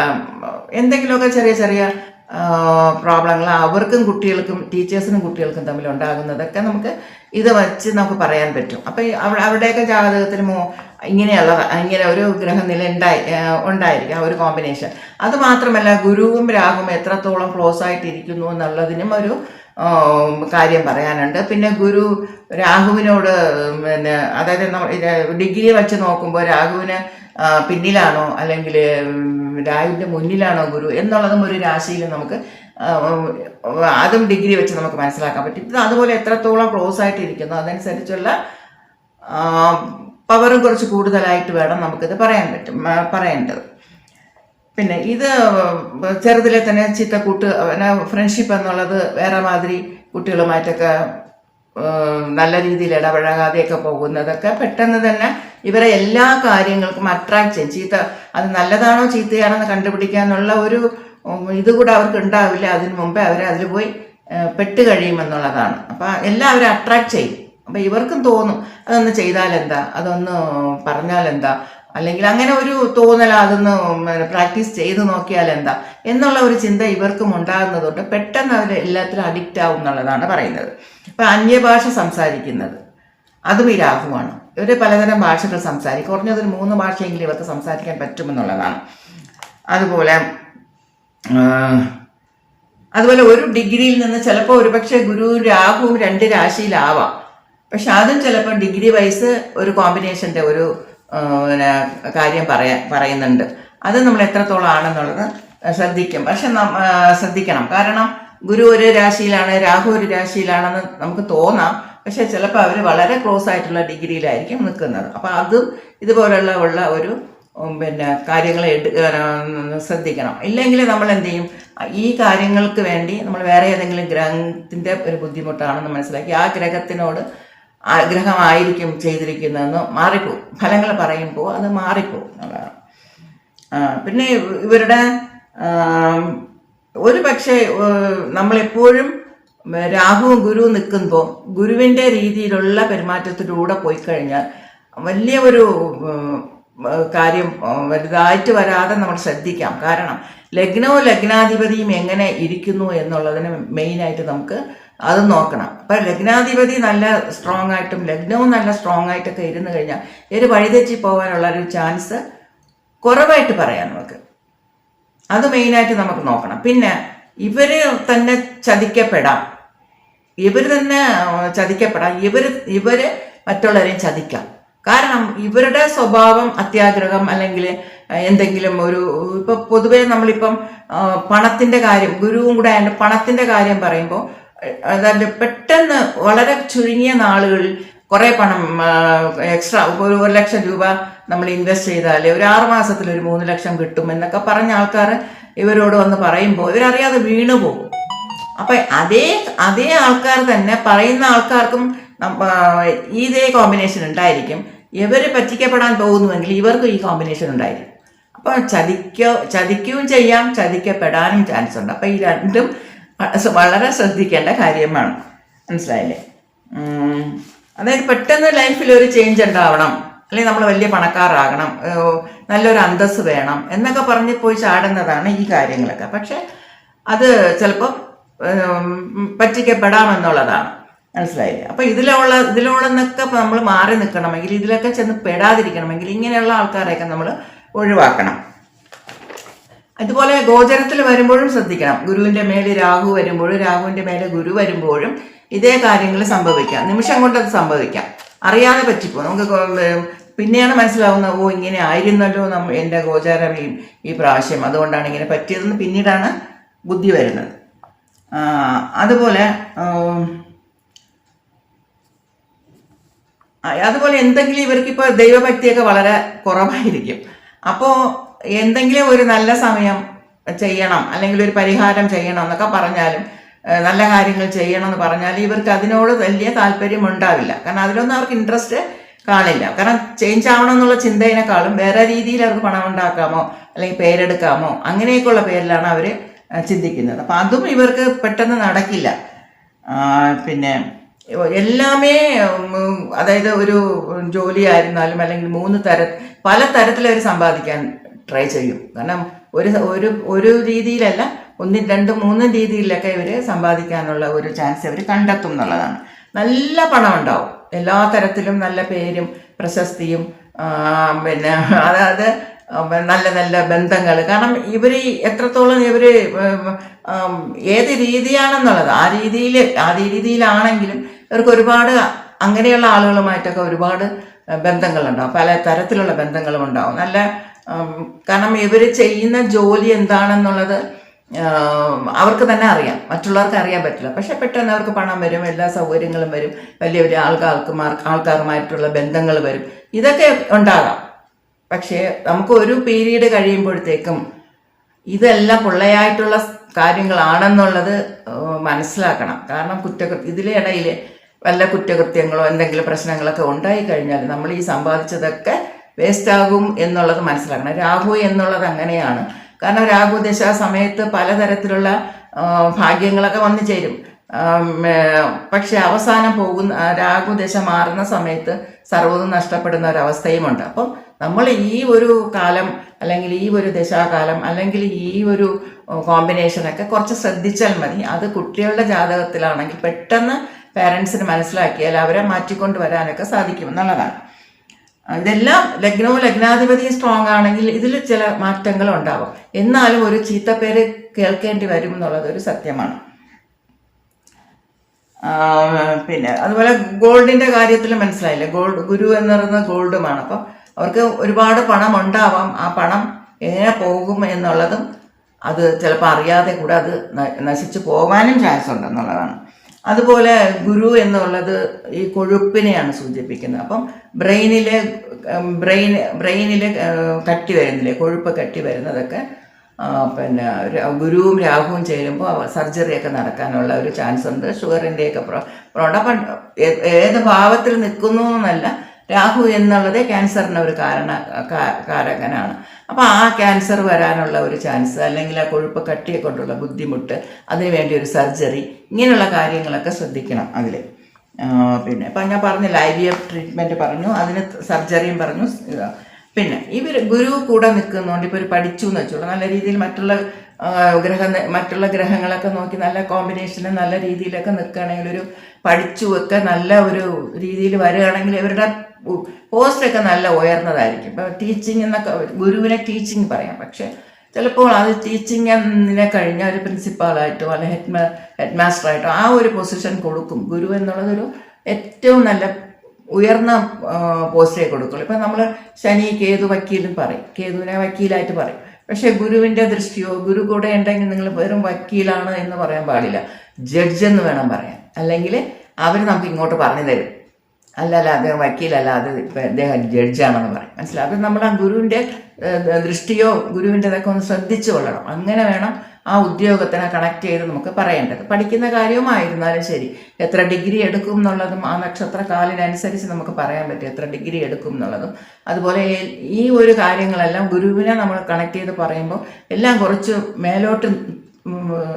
എന്തെങ്കിലുമൊക്കെ ചെറിയ ചെറിയ പ്രോബ്ലങ്ങൾ അവർക്കും കുട്ടികൾക്കും ടീച്ചേഴ്സിനും കുട്ടികൾക്കും തമ്മിൽ ഉണ്ടാകുന്നതൊക്കെ നമുക്ക് ഇത് വച്ച് നമുക്ക് പറയാൻ പറ്റും. അപ്പം അവിടെ അവിടെയൊക്കെ ജാതകത്തിൽ ഇങ്ങനെയുള്ള ഇങ്ങനെ ഒരു ഗ്രഹനില ഉണ്ടായി ഉണ്ടായിരിക്കും ഒരു കോമ്പിനേഷൻ അത് മാത്രമല്ല ഗുരുവും രാഹുവും എത്രത്തോളം ക്ലോസ് ആയിട്ടിരിക്കുന്നു എന്നുള്ളതിനും ഒരു കാര്യം പറയാനുണ്ട്. പിന്നെ ഗുരു രാഹുവിനോട് പിന്നെ അതായത് ഡിഗ്രി വച്ച് നോക്കുമ്പോൾ രാഹുവിന് പിന്നിലാണോ അല്ലെങ്കിൽ രാഹുവിന്റെ മുന്നിലാണോ ഗുരു എന്നുള്ളതും ഒരു രാശിയിൽ നമുക്ക് അതും ഡിഗ്രി വെച്ച് നമുക്ക് മനസ്സിലാക്കാൻ പറ്റും. ഇത് അതുപോലെ എത്രത്തോളം ക്ലോസ് ആയിട്ടിരിക്കുന്നു അതനുസരിച്ചുള്ള പവറും കുറച്ച് കൂടുതലായിട്ട് വേണം നമുക്കിത് പറയാൻ പറ്റും പറയേണ്ടത്. പിന്നെ ഇത് ചെറുതിലെ തന്നെ ചിത്തക്കൂട്ട് ഫ്രണ്ട്ഷിപ്പ് എന്നുള്ളത് വേറെ മാതിരി കുട്ടികളുമായിട്ടൊക്കെ നല്ല രീതിയിൽ ഇടപഴകാതെയൊക്കെ പോകുന്നതൊക്കെ പെട്ടെന്ന് തന്നെ ഇവരെ എല്ലാ കാര്യങ്ങൾക്കും അട്രാക്ട് ചെയ്യും. ചീത്ത അത് നല്ലതാണോ ചീത്തയാണെന്ന് കണ്ടുപിടിക്കാനുള്ള ഒരു ഇതുകൂടെ ഇത് കൂടെ അവർക്ക് ഉണ്ടാവില്ല. അതിനു മുമ്പേ അവർ അതിൽ പോയി പെട്ട് കഴിയുമെന്നുള്ളതാണ്. അപ്പം എല്ലാവരും അട്രാക്ട് ചെയ്യും. അപ്പം ഇവർക്കും തോന്നും അതൊന്ന് ചെയ്താൽ എന്താ അതൊന്ന് പറഞ്ഞാൽ എന്താ അല്ലെങ്കിൽ അങ്ങനെ ഒരു തോന്നൽ അതൊന്ന് പ്രാക്ടീസ് ചെയ്ത് നോക്കിയാൽ എന്താ എന്നുള്ള ഒരു ചിന്ത ഇവർക്കും ഉണ്ടാകുന്നതുകൊണ്ട് പെട്ടെന്ന് അവർ എല്ലാത്തിലും അഡിക്റ്റ് ആവും എന്നുള്ളതാണ് പറയുന്നത്. ഇപ്പം അന്യഭാഷ സംസാരിക്കുന്നത് അതും ഈ രാഹുവാണ് ഇവർ പലതരം ഭാഷകൾ സംസാരിക്കും. കുറഞ്ഞതൊരു മൂന്ന് ഭാഷയെങ്കിലും ഇവർക്ക് സംസാരിക്കാൻ പറ്റുമെന്നുള്ളതാണ്. അതുപോലെ അതുപോലെ ഒരു ഡിഗ്രിയിൽ നിന്ന് ചിലപ്പോൾ ഒരുപക്ഷെ ഗുരു രാഹുവും രണ്ട് രാശിയിലാവാം. പക്ഷെ അതും ചിലപ്പോൾ ഡിഗ്രി വൈസ് ഒരു കോമ്പിനേഷന്റെ ഒരു പിന്നെ കാര്യം പറയാ പറയുന്നുണ്ട്. അത് നമ്മൾ എത്രത്തോളം ആണെന്നുള്ളത് ശ്രദ്ധിക്കും. പക്ഷെ ശ്രദ്ധിക്കണം. കാരണം ഗുരു ഒരു രാശിയിലാണ് രാഹു ഒരു രാശിയിലാണെന്ന് നമുക്ക് തോന്നാം. പക്ഷെ ചിലപ്പോൾ അവർ വളരെ ക്ലോസ് ആയിട്ടുള്ള ഡിഗ്രിയിലായിരിക്കും നിൽക്കുന്നത്. അപ്പോൾ അതും ഇതുപോലുള്ള ഉള്ള ഒരു പിന്നെ കാര്യങ്ങൾ ശ്രദ്ധിക്കണം. ഇല്ലെങ്കിൽ നമ്മൾ എന്ത് ചെയ്യും? ഈ കാര്യങ്ങൾക്ക് വേണ്ടി നമ്മൾ വേറെ ഏതെങ്കിലും ഗ്രഹത്തിന്റെ ഒരു ബുദ്ധിമുട്ടാണെന്ന് മനസ്സിലാക്കി ആ ഗ്രഹത്തിനോട് ആ ഗ്രഹമായിരിക്കും ചെയ്തിരിക്കുന്നതെന്ന് മാറിപ്പോവും. ഫലങ്ങൾ പറയുമ്പോൾ അത് മാറിപ്പോവും എന്നുള്ളതാണ്. പിന്നെ ഇവരുടെ ഒരു പക്ഷേ നമ്മളെപ്പോഴും രാഹുവും ഗുരു നിൽക്കുമ്പോൾ ഗുരുവിന്റെ രീതിയിലുള്ള പെരുമാറ്റത്തിലൂടെ പോയി കഴിഞ്ഞാൽ വലിയ ഒരു കാര്യം വലുതായിട്ട് വരാതെ നമ്മൾ ശ്രദ്ധിക്കാം. കാരണം ലഗ്നവും ലഗ്നാധിപതിയും എങ്ങനെ ഇരിക്കുന്നു എന്നുള്ളതിന് മെയിനായിട്ട് നമുക്ക് അത് നോക്കണം. അപ്പം ലഗ്നാധിപതി നല്ല സ്ട്രോങ് ആയിട്ടും ലഗ്നവും നല്ല സ്ട്രോങ് ആയിട്ടൊക്കെ ഇരുന്ന് കഴിഞ്ഞാൽ ഒരു വഴിതെറ്റി പോകാനുള്ള ഒരു ചാൻസ് കുറവായിട്ട് പറയാം നമുക്ക്. അത് മെയിനായിട്ട് നമുക്ക് നോക്കണം. പിന്നെ ഇവർ തന്നെ ചതിക്കപ്പെടാം. ഇവർ തന്നെ ചതിക്കപ്പെടാം. ഇവർ ഇവർ മറ്റുള്ളവരെയും ചതിക്കാം. കാരണം ഇവരുടെ സ്വഭാവം അത്യാഗ്രഹം അല്ലെങ്കിൽ എന്തെങ്കിലും ഒരു ഇപ്പൊ പൊതുവേ നമ്മളിപ്പം പണത്തിന്റെ കാര്യം ഗുരുവും കൂടെ പണത്തിന്റെ കാര്യം പറയുമ്പോൾ അതായത് പെട്ടെന്ന് വളരെ ചുരുങ്ങിയ നാളുകളിൽ കുറെ പണം എക്സ്ട്രാ ഒരു ഒരു ലക്ഷം രൂപ നമ്മൾ ഇൻവെസ്റ്റ് ചെയ്താൽ ഒരു ആറ് മാസത്തിൽ ഒരു മൂന്ന് ലക്ഷം കിട്ടും എന്നൊക്കെ പറഞ്ഞ ആൾക്കാർ ഇവരോട് വന്ന് പറയുമ്പോൾ ഇവരറിയാതെ വീണു പോകും. അപ്പൊ അതേ അതേ ആൾക്കാർ തന്നെ പറയുന്ന ആൾക്കാർക്കും ഇതേ കോമ്പിനേഷൻ ഉണ്ടായിരിക്കും. ഇവർ പറ്റിക്കപ്പെടാൻ പോകുന്നുവെങ്കിൽ ഇവർക്കും ഈ കോമ്പിനേഷൻ ഉണ്ടായിരിക്കും. അപ്പൊ ചതിക്കോ ചതിക്കുകയും ചെയ്യാം ചതിക്കപ്പെടാനും ചാൻസ് ഉണ്ട്. അപ്പൊ ഈ രണ്ടും വളരെ ശ്രദ്ധിക്കേണ്ട കാര്യമാണ്. മനസ്സിലായില്ലേ? അതായത് പെട്ടെന്ന് ലൈഫിൽ ഒരു ചേഞ്ച് ഉണ്ടാവണം. അല്ലെങ്കിൽ നമ്മൾ വലിയ പണക്കാരാകണം. നല്ലൊരു അന്തസ് വേണം എന്നൊക്കെ പറഞ്ഞ് പോയി ചാടുന്നതാണ് ഈ കാര്യങ്ങളൊക്കെ. പക്ഷെ അത് ചിലപ്പോൾ പറ്റിക്കപ്പെടാമെന്നുള്ളതാണ്. മനസ്സിലായില്ലേ? അപ്പൊ ഇതിലുള്ള ഇതിലുള്ളതൊക്കെ നമ്മൾ മാറി നിൽക്കണമെങ്കിൽ ഇതിലൊക്കെ ചെന്ന് പെടാതിരിക്കണമെങ്കിൽ ഇങ്ങനെയുള്ള ആൾക്കാരെയൊക്കെ നമ്മൾ ഒഴിവാക്കണം. അതുപോലെ ഗോചരത്തിൽ വരുമ്പോഴും ശ്രദ്ധിക്കണം. ഗുരുവിന്റെ മേലെ രാഹു വരുമ്പോഴും രാഹുവിന്റെ മേലെ ഗുരു വരുമ്പോഴും ഇതേ കാര്യങ്ങൾ സംഭവിക്കാം. നിമിഷം കൊണ്ട് അത് സംഭവിക്കാം. അറിയാതെ പറ്റിപ്പോ നമുക്ക് പിന്നെയാണ് മനസ്സിലാവുന്നത് ഓ ഇങ്ങനെ ആയിരുന്നല്ലോ നമ്മ എന്റെ ഗോചാരം ഈ ഈ പ്രാവശ്യം. അതുകൊണ്ടാണ് ഇങ്ങനെ പറ്റിയതെന്ന് പിന്നീടാണ് ബുദ്ധി വരുന്നത്. അതുപോലെ അതുപോലെ എന്തെങ്കിലും ഇവർക്കിപ്പോൾ ദൈവഭക്തിയൊക്കെ വളരെ കുറവായിരിക്കും. അപ്പോൾ എന്തെങ്കിലും ഒരു നല്ല സമയം ചെയ്യണം അല്ലെങ്കിൽ ഒരു പരിഹാരം ചെയ്യണം എന്നൊക്കെ പറഞ്ഞാലും നല്ല കാര്യങ്ങൾ ചെയ്യണം എന്ന് പറഞ്ഞാൽ ഇവർക്ക് അതിനോട് വലിയ താല്പര്യം ഉണ്ടാവില്ല. കാരണം അതിലൊന്നും അവർക്ക് ഇൻട്രസ്റ്റ് കാണില്ല. കാരണം ചേഞ്ച് ആവണം എന്നുള്ള ചിന്തയിനേക്കാളും വേറെ രീതിയിൽ അവർക്ക് പണം ഉണ്ടാക്കാമോ അല്ലെങ്കിൽ പേരെടുക്കാമോ അങ്ങനെയൊക്കെയുള്ള പേരിലാണ് അവർ ചിന്തിക്കുന്നത്. അപ്പം അതും ഇവർക്ക് പെട്ടെന്ന് നടക്കില്ല. പിന്നെ എല്ലാമേ അതായത് ഒരു ജോലി ആയിരുന്നാലും അല്ലെങ്കിൽ മൂന്ന് തര പല തരത്തിൽ അവർ സമ്പാദിക്കാൻ ട്രൈ ചെയ്യും. കാരണം ഒരു ഒരു ഒരു രീതിയിലല്ല ഒന്നും രണ്ട് മൂന്ന് രീതിയിലൊക്കെ ഇവർ സമ്പാദിക്കാനുള്ള ഒരു ചാൻസ് അവർ കണ്ടെത്തും എന്നുള്ളതാണ്. നല്ല പണം ഉണ്ടാവും എല്ലാ തരത്തിലും നല്ല പേരും പ്രശസ്തിയും പിന്നെ അതായത് നല്ല നല്ല ബന്ധങ്ങൾ. കാരണം ഇവർ എത്രത്തോളം ഇവർ ഏത് രീതിയാണെന്നുള്ളത് ആ രീതിയിൽ ആ രീതിയിലാണെങ്കിലും ഇവർക്ക് ഒരുപാട് അങ്ങനെയുള്ള ആളുകളുമായിട്ടൊക്കെ ഒരുപാട് ബന്ധങ്ങളുണ്ടാവും. പല തരത്തിലുള്ള ബന്ധങ്ങളും ഉണ്ടാവും നല്ല കാരണം ഇവർ ചെയ്യുന്ന ജോലി എന്താണെന്നുള്ളത് അവർക്ക് തന്നെ അറിയാം. മറ്റുള്ളവർക്ക് അറിയാൻ പറ്റില്ല. പക്ഷെ പെട്ടെന്ന് അവർക്ക് പണം വരും എല്ലാ സൗകര്യങ്ങളും വരും. വലിയ വലിയ ആൾക്കാർക്കുമാർ ആൾക്കാരുമായിട്ടുള്ള ബന്ധങ്ങൾ വരും. ഇതൊക്കെ ഉണ്ടാകാം. പക്ഷേ നമുക്ക് ഒരു പീരീഡ് കഴിയുമ്പോഴത്തേക്കും ഇതെല്ലാം പൊള്ളയായിട്ടുള്ള കാര്യങ്ങളാണെന്നുള്ളത് മനസ്സിലാക്കണം. കാരണം കുറ്റകൃത്യം ഇതിലെ ഇടയിൽ വല്ല കുറ്റകൃത്യങ്ങളോ എന്തെങ്കിലും പ്രശ്നങ്ങളൊക്കെ ഉണ്ടായി കഴിഞ്ഞാൽ നമ്മൾ ഈ സമ്പാദിച്ചതൊക്കെ വേസ്റ്റ് ആകും എന്നുള്ളത് മനസ്സിലാക്കണം. രാഹു എന്നുള്ളത് അങ്ങനെയാണ്. കാരണം രാഹു ദശ സമയത്ത് പലതരത്തിലുള്ള ഭാഗ്യങ്ങളൊക്കെ വന്നു ചേരും. പക്ഷെ അവസാനം പോകുന്ന രാഹു ദശ മാറുന്ന സമയത്ത് സർവതും നഷ്ടപ്പെടുന്ന ഒരവസ്ഥയുമുണ്ട്. അപ്പം നമ്മൾ ഈ ഒരു കാലം അല്ലെങ്കിൽ ഈ ഒരു ദശാകാലം അല്ലെങ്കിൽ ഈ ഒരു കോമ്പിനേഷനൊക്കെ കുറച്ച് ശ്രദ്ധിച്ചാൽ മതി. അത് കുട്ടികളുടെ ജാതകത്തിലാണെങ്കിൽ പെട്ടെന്ന് പേരൻസിന് മനസ്സിലാക്കിയാൽ അവരെ മാറ്റിക്കൊണ്ട് വരാനൊക്കെ സാധിക്കും എന്നുള്ളതാണ്. ഇതെല്ലാം ലഗ്നവും ലഗ്നാധിപതിയും സ്ട്രോങ് ആണെങ്കിൽ ഇതിൽ ചില മാറ്റങ്ങൾ ഉണ്ടാവും എന്നാലും ഒരു ചീത്തപ്പേര് കേൾക്കേണ്ടി വരും എന്നുള്ളത് ഒരു സത്യമാണ്. പിന്നെ അതുപോലെ ഗോൾഡിന്റെ കാര്യത്തിൽ മനസ്സിലായില്ലേ? ഗോൾഡ് ഗുരു എന്ന് പറയുന്നത് ഗോൾഡുമാണ്. അപ്പം അവർക്ക് ഒരുപാട് പണം ഉണ്ടാവാം. ആ പണം എങ്ങനെ പോകും എന്നുള്ളതും അത് ചിലപ്പോൾ അറിയാതെ കൂടെ അത് നശിച്ചു പോകാനും ചാൻസ് ഉണ്ട് എന്നുള്ളതാണ് അതുപോലെ ഗുരു എന്നുള്ളത് ഈ കൊഴുപ്പിനെയാണ് സൂചിപ്പിക്കുന്നത്. അപ്പം ബ്രെയിനിലെ ബ്രെയിൻ ബ്രെയിനിൽ കട്ടി വരുന്നില്ലേ കൊഴുപ്പ് കട്ടി വരുന്നതൊക്കെ പിന്നെ ഗുരുവും രാഹുവും ചേരുമ്പോൾ സർജറിയൊക്കെ നടക്കാനുള്ള ഒരു ചാൻസ് ഉണ്ട് ഷുഗറിന്റെയൊക്കെ അപ്പം ഏത് ഭാവത്തിൽ നിൽക്കുന്നു എന്നല്ല രാഹു എന്നുള്ളത് ക്യാൻസറിന് ഒരു കാരണ കാരകനാണ്. അപ്പോൾ ആ ക്യാൻസർ വരാനുള്ള ഒരു ചാൻസ് അല്ലെങ്കിൽ ആ കൊഴുപ്പ് കട്ടിയെ കൊണ്ടുള്ള ബുദ്ധിമുട്ട് അതിന് വേണ്ടി ഒരു സർജറി ഇങ്ങനെയുള്ള കാര്യങ്ങളൊക്കെ ശ്രദ്ധിക്കണം അതിൽ പിന്നെ ഇപ്പം ഞാൻ പറഞ്ഞില്ല ഐ വി എഫ് ട്രീറ്റ്മെന്റ് പറഞ്ഞു അതിന് സർജറിയും പറഞ്ഞു പിന്നെ ഇവർ ഗുരു കൂടെ നിൽക്കുന്നതുകൊണ്ട് ഇപ്പോൾ ഒരു പഠിച്ചു എന്ന് വെച്ചോളൂ. നല്ല രീതിയിൽ മറ്റുള്ള ഗ്രഹ മറ്റുള്ള ഗ്രഹങ്ങളൊക്കെ നോക്കി നല്ല കോമ്പിനേഷന് നല്ല രീതിയിലൊക്കെ നിൽക്കുകയാണെങ്കിൽ ഒരു പഠിച്ചു ഒക്കെ നല്ല ഒരു രീതിയിൽ വരികയാണെങ്കിൽ ഇവരുടെ പോസ്റ്റൊക്കെ നല്ല ഉയർന്നതായിരിക്കും. ഇപ്പോൾ ടീച്ചിങ് എന്നൊക്കെ ഗുരുവിനെ ടീച്ചിങ് പറയാം. പക്ഷേ ചിലപ്പോൾ അത് ടീച്ചിങ് എന്നിനെ കഴിഞ്ഞ ഒരു പ്രിൻസിപ്പാളായിട്ടോ അല്ലെ ഹെഡ് ഹെഡ് മാസ്റ്ററായിട്ടോ ആ ഒരു പൊസിഷൻ കൊടുക്കും. ഗുരു എന്നുള്ളതൊരു ഏറ്റവും നല്ല ഉയർന്ന പോസ്റ്റേ കൊടുക്കുള്ളൂ. ഇപ്പം നമ്മൾ ശനി കേതു വക്കീലും പറയും. കേതുവിനെ വക്കീലായിട്ട് പറയും. പക്ഷേ ഗുരുവിന്റെ ദൃഷ്ടിയോ ഗുരു കൂടെ ഉണ്ടെങ്കിൽ നിങ്ങൾ വെറും വക്കീലാണ് എന്ന് പറയാൻ പാടില്ല. ജഡ്ജ് എന്ന് വേണം പറയാൻ. അല്ലെങ്കിൽ അവർ നമുക്ക് ഇങ്ങോട്ട് പറഞ്ഞു തരും. അല്ല അല്ല അദ്ദേഹം വക്കീലല്ല അത് ഇപ്പം അദ്ദേഹം ജഡ്ജാണെന്ന് പറയും. മനസ്സിലായി? അത് നമ്മൾ ആ ഗുരുവിന്റെ ദൃഷ്ടിയോ ദൃഷ്ടിയോ ഗുരുവിന്റെതൊക്കെ ഒന്ന് ശ്രദ്ധിച്ചു കൊള്ളണം. അങ്ങനെ വേണം ആ ഉദ്യോഗത്തിനെ കണക്ട് ചെയ്ത് നമുക്ക് പറയേണ്ടത്. പഠിക്കുന്ന കാര്യവുമായിരുന്നാലും ശരി. എത്ര ഡിഗ്രി എടുക്കും എന്നുള്ളതും ആ നക്ഷത്ര കാലിനനുസരിച്ച് നമുക്ക് പറയാൻ പറ്റും എത്ര ഡിഗ്രി എടുക്കും എന്നുള്ളതും. അതുപോലെ ഈ ഒരു കാര്യങ്ങളെല്ലാം ഗുരുവിനെ നമ്മൾ കണക്ട് ചെയ്ത് പറയുമ്പോൾ എല്ലാം കുറച്ച് മേലോട്ട്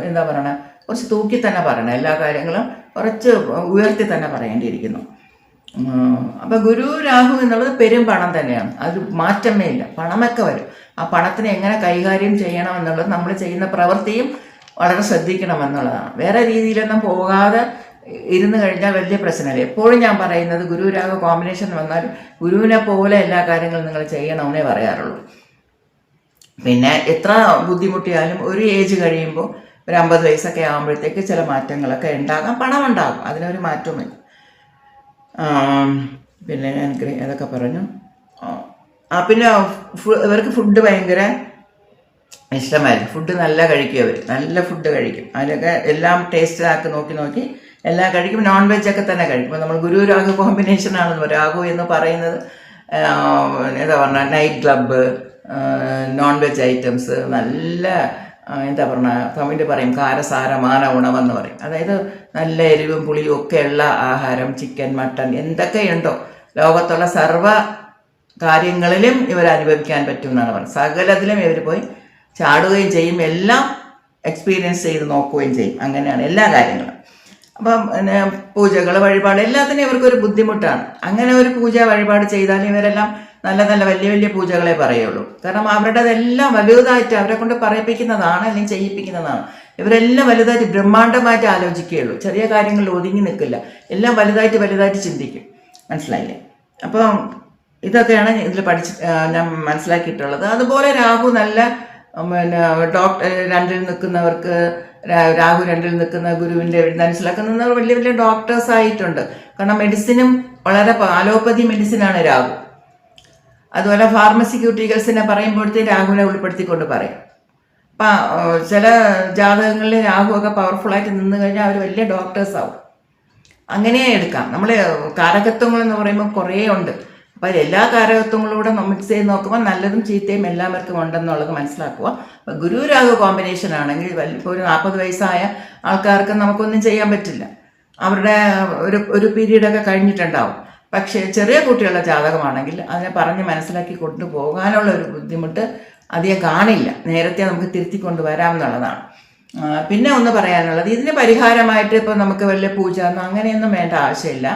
എന്താ പറയണേ? കുറച്ച് തൂക്കി തന്നെ പറയണം. എല്ലാ കാര്യങ്ങളും കുറച്ച് ഉയർത്തി തന്നെ പറയേണ്ടിയിരിക്കുന്നു. അപ്പം ഗുരു രാഹു എന്നുള്ളത് പെരും പണം തന്നെയാണ്. അത് മാറ്റമേ ഇല്ല. പണമൊക്കെ വരും. ആ പണത്തിനെ എങ്ങനെ കൈകാര്യം ചെയ്യണം എന്നുള്ളത് നമ്മൾ ചെയ്യുന്ന പ്രവൃത്തിയും വളരെ ശ്രദ്ധിക്കണം എന്നുള്ളതാണ്. വേറെ രീതിയിലൊന്നും പോകാതെ ഇരുന്ന് കഴിഞ്ഞാൽ വലിയ പ്രശ്നമില്ല. എപ്പോഴും ഞാൻ പറയുന്നത് ഗുരു രാഹു കോമ്പിനേഷൻ വന്നാൽ ഗുരുവിനെ പോലെ എല്ലാ കാര്യങ്ങളും നിങ്ങൾ ചെയ്യണമെന്നേ പറയാറുള്ളൂ. പിന്നെ എത്ര ബുദ്ധിമുട്ടിയാലും ഒരു ഏജ് കഴിയുമ്പോൾ ഒരു അമ്പത് വയസ്സൊക്കെ ആകുമ്പോഴത്തേക്ക് ചില മാറ്റങ്ങളൊക്കെ ഉണ്ടാകാം. പണമുണ്ടാകും. അതിനൊരു മാറ്റവുമില്ല. പിന്നെ എനിക്ക് അതൊക്കെ പറഞ്ഞു. ആ, പിന്നെ ഇവർക്ക് ഫുഡ് ഭയങ്കര ഇഷ്ടമായിരുന്നു. ഫുഡ് നല്ല കഴിക്കും അവർ നല്ല ഫുഡ് കഴിക്കും. അതിലൊക്കെ എല്ലാം ടേസ്റ്റ് ആക്കി നോക്കി നോക്കി എല്ലാം കഴിക്കും. നോൺ വെജ് ഒക്കെ തന്നെ കഴിക്കും. നമ്മൾ ഗുരു രാഹു കോമ്പിനേഷൻ ആണെന്ന് രാഹു എന്ന് പറയുന്നത് എന്താ പറഞ്ഞ night club non veg items നല്ല എന്താ പറഞ്ഞ തമിഴ് പറയും കാരസാരമാന ഉണമെന്ന് പറയും. അതായത് നല്ല എരിവും പുളിയും ഒക്കെയുള്ള ആഹാരം ചിക്കൻ മട്ടൺ എന്തൊക്കെയുണ്ടോ. ലോകത്തുള്ള സർവ കാര്യങ്ങളിലും ഇവർ അനുഭവിക്കാൻ പറ്റും എന്നാണ് പറയുന്നത് സകലത്തിലും ഇവർ പോയി ചാടുകയും ചെയ്യും എല്ലാം എക്സ്പീരിയൻസ് ചെയ്ത് നോക്കുകയും ചെയ്യും. അങ്ങനെയാണ് എല്ലാ കാര്യങ്ങളും. അപ്പം പിന്നെ പൂജകൾ വഴിപാട് എല്ലാത്തിനും ഇവർക്കൊരു ബുദ്ധിമുട്ടാണ്. അങ്ങനെ ഒരു പൂജ വഴിപാട് ചെയ്താൽ ഇവരെല്ലാം നല്ല നല്ല വലിയ വലിയ പൂജകളെ പറയുള്ളൂ. കാരണം അവരുടേതെല്ലാം വലുതായിട്ട് അവരെ കൊണ്ട് പറയിപ്പിക്കുന്നതാണ് അല്ലെങ്കിൽ ചെയ്യിപ്പിക്കുന്നതാണ്. ഇവരെല്ലാം വലുതായിട്ട് ബ്രഹ്മാണ്ഡമായിട്ട് ആലോചിക്കുകയുള്ളൂ. ചെറിയ കാര്യങ്ങളിൽ ഒതുങ്ങി നിൽക്കില്ല. എല്ലാം വലുതായിട്ട് വലുതായിട്ട് ചിന്തിക്കും. മനസ്സിലായില്ലേ? അപ്പം ഇതൊക്കെയാണ് ഇതിൽ പഠിച്ച് ഞാൻ മനസ്സിലാക്കിയിട്ടുള്ളത്. അതുപോലെ രാഹു നല്ല പിന്നെ ഡോക്ടർ രണ്ടിൽ നിൽക്കുന്നവർക്ക് രാഹു രണ്ടിൽ നിൽക്കുന്ന ഗുരുവിന്റെ മനസ്സിലാക്കുന്നവർ വലിയ വലിയ ഡോക്ടേഴ്സ് ആയിട്ടുണ്ട് കാരണം മെഡിസിനും വളരെ ആലോപ്പതി മെഡിസിനാണ് രാഹു. അതുപോലെ ഫാർമസ്യൂട്ടിക്കൽസിനെ പറയുമ്പോഴത്തേ രാഹുവിനെ ഉൾപ്പെടുത്തിക്കൊണ്ട് പറയും. അപ്പം ചില ജാതകങ്ങളിൽ രാഹുവൊക്കെ പവർഫുള്ളായിട്ട് നിന്ന് കഴിഞ്ഞാൽ അവർ വലിയ ഡോക്ടേഴ്സ് ആവും. അങ്ങനെ എടുക്കാം. നമ്മൾ കാരകത്വങ്ങൾ എന്ന് പറയുമ്പോൾ കുറേ ഉണ്ട്. അപ്പോൾ എല്ലാ കാരകത്വങ്ങളൂടെ മിക്സ് ചെയ്ത് നോക്കുമ്പോൾ നല്ലതും ചീത്തയും എല്ലാവർക്കും ഉണ്ടെന്നുള്ളത് മനസ്സിലാക്കുക. അപ്പോൾ ഗുരു രാഹു കോമ്പിനേഷൻ ആണെങ്കിൽ ഇപ്പോൾ ഒരു നാൽപ്പത് വയസ്സായ ആൾക്കാർക്ക് നമുക്കൊന്നും ചെയ്യാൻ പറ്റില്ല. അവരുടെ ഒരു ഒരു പീരീഡൊക്കെ കഴിഞ്ഞിട്ടുണ്ടാവും. പക്ഷേ ചെറിയ കുട്ടികളുടെ ജാതകമാണെങ്കിൽ അതിനെ പറഞ്ഞ് മനസ്സിലാക്കി കൊണ്ടുപോകാനുള്ള ഒരു ബുദ്ധിമുട്ട് അധികം കാണില്ല. നേരത്തെ നമുക്ക് തിരുത്തി കൊണ്ടുവരാം എന്നുള്ളതാണ്. പിന്നെ ഒന്ന് പറയാനുള്ളത് ഇതിന് പരിഹാരമായിട്ട് ഇപ്പോൾ നമുക്ക് വലിയ പൂജ അങ്ങനെയൊന്നും വേണ്ട ആവശ്യമില്ല.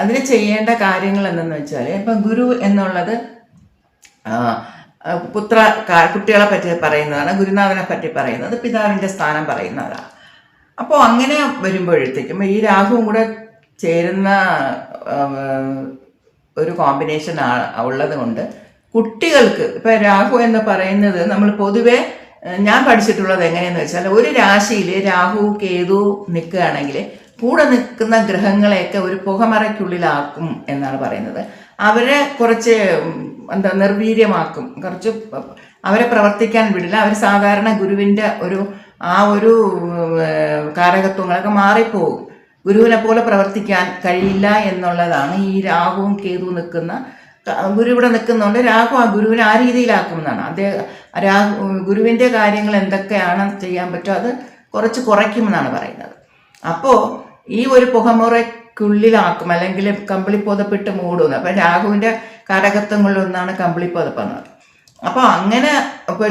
അതിന് ചെയ്യേണ്ട കാര്യങ്ങൾ എന്തെന്ന് വെച്ചാൽ ഇപ്പം ഗുരു എന്നുള്ളത് പുത്ര കുട്ടികളെ പറ്റി പറയുന്നതാണ് ഗുരുനാഥനെ പറ്റി പറയുന്നത് പിതാവിന്റെ സ്ഥാനം പറയുന്നതാണ്. അപ്പോൾ അങ്ങനെ വരുമ്പോഴത്തേക്കും ഈ രാഹുവും കൂടെ ചേരുന്ന ഒരു കോമ്പിനേഷൻ ഉള്ളത് കൊണ്ട് കുട്ടികൾക്ക് ഇപ്പൊ രാഹു എന്ന് പറയുന്നത് നമ്മൾ പൊതുവെ ഞാൻ പഠിച്ചിട്ടുള്ളത് എങ്ങനെയെന്ന് വെച്ചാൽ ഒരു രാശിയിൽ രാഹു കേതു നിൽക്കുകയാണെങ്കിൽ കൂടെ നിൽക്കുന്ന ഗ്രഹങ്ങളെയൊക്കെ ഒരു പുകമറയ്ക്കുള്ളിലാക്കും എന്നാണ് പറയുന്നത്. അവരെ കുറച്ച് എന്താ നിർവീര്യമാക്കും. കുറച്ച് അവരെ പ്രവർത്തിക്കാൻ വിടില്ല. അവർ സാധാരണ ഗുരുവിന്റെ ഒരു ആ ഒരു കാരകത്വങ്ങളൊക്കെ മാറിപ്പോകും. ഗുരുവിനെ പോലെ പ്രവർത്തിക്കാൻ കഴിയില്ല എന്നുള്ളതാണ് ഈ രാഹുവും കേതു നിൽക്കുന്ന ഗുരു ഇവിടെ നിൽക്കുന്നുണ്ട് രാഹു ആ ഗുരുവിനെ ആ രീതിയിലാക്കുമെന്നാണ്. അദ്ദേഹം രാഹു ഗുരുവിന്റെ കാര്യങ്ങൾ എന്തൊക്കെയാണ് ചെയ്യാൻ പറ്റുമോ അത് കുറച്ച് കുറയ്ക്കുമെന്നാണ് പറയുന്നത്. അപ്പോൾ ഈ ഒരു പുകമുറയ്ക്കുള്ളിലാക്കും അല്ലെങ്കിൽ കമ്പിളിപ്പൊതപ്പിട്ട് മൂടുന്നു അപ്പം രാഹുവിന്റെ കാരകത്വങ്ങളിലൊന്നാണ് പറയുന്നത് അപ്പോൾ അങ്ങനെ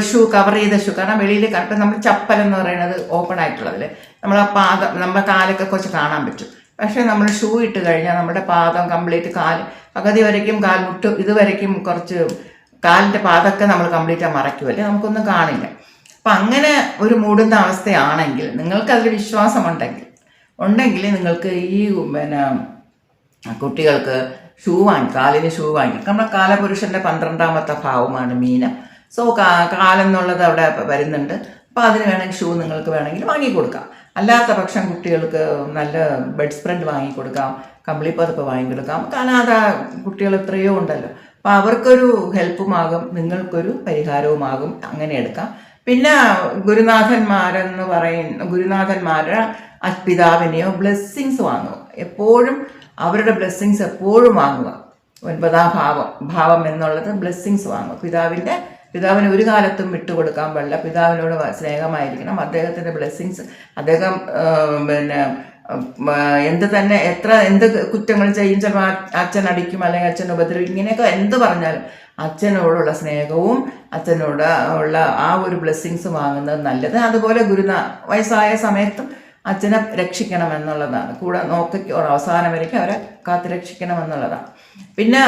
ഷൂ കവർ ചെയ്ത ഷൂ കാരണം വെളിയിൽ കറക്റ്റ് നമ്മൾ ചപ്പൽ എന്ന് പറയുന്നത് ഓപ്പൺ ആയിട്ടുള്ളതിൽ നമ്മൾ ആ പാദം നമ്മുടെ കാലൊക്കെ കുറച്ച് കാണാൻ പറ്റും. പക്ഷേ നമ്മൾ ഷൂ ഇട്ട് കഴിഞ്ഞാൽ നമ്മുടെ പാദം കംപ്ലീറ്റ് കാൽ പകുതി വരയ്ക്കും കാൽമുട്ട് ഇതുവരയ്ക്കും കുറച്ച് കാലിന്റെ പാതൊക്കെ നമ്മൾ കംപ്ലീറ്റ് മറയ്ക്കുമല്ലേ നമുക്കൊന്നും കാണില്ല. അപ്പം അങ്ങനെ ഒരു മൂടുന്ന അവസ്ഥയാണെങ്കിൽ നിങ്ങൾക്ക് അതിൽ വിശ്വാസമുണ്ടെങ്കിൽ ഉണ്ടെങ്കിൽ നിങ്ങൾക്ക് ഈ പിന്നെ കുട്ടികൾക്ക് ഷൂ വാങ്ങി കാലിന് ഷൂ വാങ്ങി. നമ്മുടെ കാലപുരുഷന്റെ പന്ത്രണ്ടാമത്തെ ഭാവമാണ് മീനം. സോ കാലെന്നുള്ളത് അവിടെ വരുന്നുണ്ട്. അപ്പോൾ അതിന് വേണമെങ്കിൽ ഷൂ നിങ്ങൾക്ക് വേണമെങ്കിൽ വാങ്ങിക്കൊടുക്കാം അല്ലാത്ത പക്ഷം കുട്ടികൾക്ക് നല്ല ബെഡ് സ്പ്രെഡ് വാങ്ങിക്കൊടുക്കാം കമ്പിളി പതിപ്പ് വാങ്ങിക്കൊടുക്കാം അനാഥ കുട്ടികൾ എത്രയോ ഉണ്ടല്ലോ. അപ്പോൾ അവർക്കൊരു ഹെൽപ്പുമാകും നിങ്ങൾക്കൊരു പരിഹാരവുമാകും. അങ്ങനെ എടുക്കാം. പിന്നെ ഗുരുനാഥന്മാരെന്ന് പറയുന്ന ഗുരുനാഥന്മാരുടെ പിതാവിനെയോ ബ്ലെസ്സിങ്സ് വാങ്ങും. എപ്പോഴും അവരുടെ ബ്ലെസ്സിങ്സ് എപ്പോഴും വാങ്ങുക. ഒൻപതാം ഭാവം ഭാവം എന്നുള്ളത് ബ്ലെസ്സിങ്സ് വാങ്ങുക. പിതാവിന്റെ പിതാവിന് ഒരു കാലത്തും വിട്ടുകൊടുക്കാൻ പാടില്ല. പിതാവിനോട് സ്നേഹമായിരിക്കണം. അദ്ദേഹത്തിന്റെ ബ്ലെസ്സിങ്സ് അദ്ദേഹം പിന്നെ എന്ത് തന്നെ എത്ര എന്ത് കുറ്റങ്ങൾ ചെയ്യും ചിലപ്പോൾ അച്ഛൻ അടിക്കും അല്ലെങ്കിൽ അച്ഛൻ ഉപദ്രവിക്കും. ഇങ്ങനെയൊക്കെ എന്ത് പറഞ്ഞാലും അച്ഛനോടുള്ള സ്നേഹവും അച്ഛനോട് ഉള്ള ആ ഒരു ബ്ലെസ്സിങ്സ് വാങ്ങുന്നത് നല്ലത്. അതുപോലെ ഗുരുനാ വയസ്സായ സമയത്തും അച്ഛനെ രക്ഷിക്കണം എന്നുള്ളതാണ് കൂടെ നോക്കി അവസാനം വരയ്ക്കും അവരെ കാത്തു രക്ഷിക്കണം എന്നുള്ളതാണ് പിന്നെ